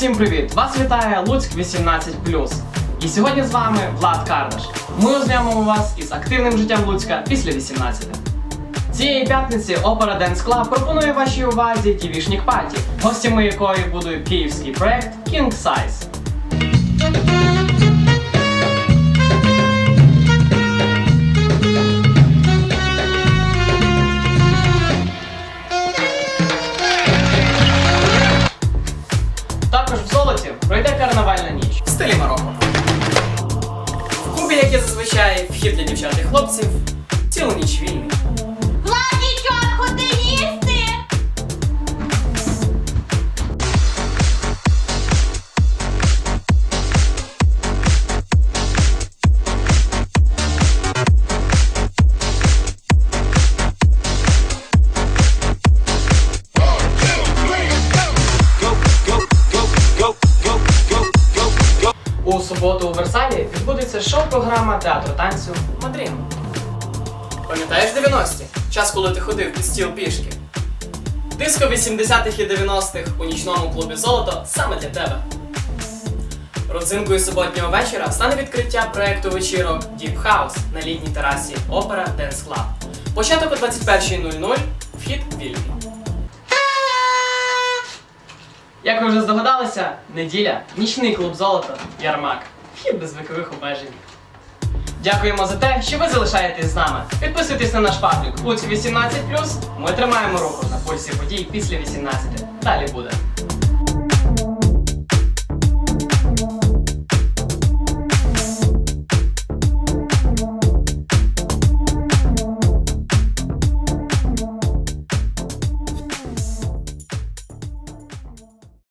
Всім привіт! Вас вітає Луцьк 18 І сьогодні з вами Влад Кардаш. Ми ознайомимо вас із активним життям Луцька після 18. Цієї п'ятниці опера Dance Club пропонує вашій увазі Тівішнік Паті, гостями якої буде київський проект King Size. У суботу у Версалі відбудеться шоу-програма театру танцю Мадрін. Пам'ятаєш 90-ті? Час, коли ти ходив під стіл пішки. Диско 80-х і 90-х у нічному клубі Золото саме для тебе. Родзинкою суботнього вечора стане відкриття проекту вечірок Deep House на літній терасі Опера Dance Club. Початок о 21.00, вхід вільний. Як ви вже здогадалися, неділя, нічний клуб Золото, Ярмак. Вхід без вікових обмежень. Дякуємо за те, що ви залишаєтесь з нами. Підписуйтесь на наш паблік Луці 18 Ми тримаємо руку на пульсі подій після 18. Далі буде.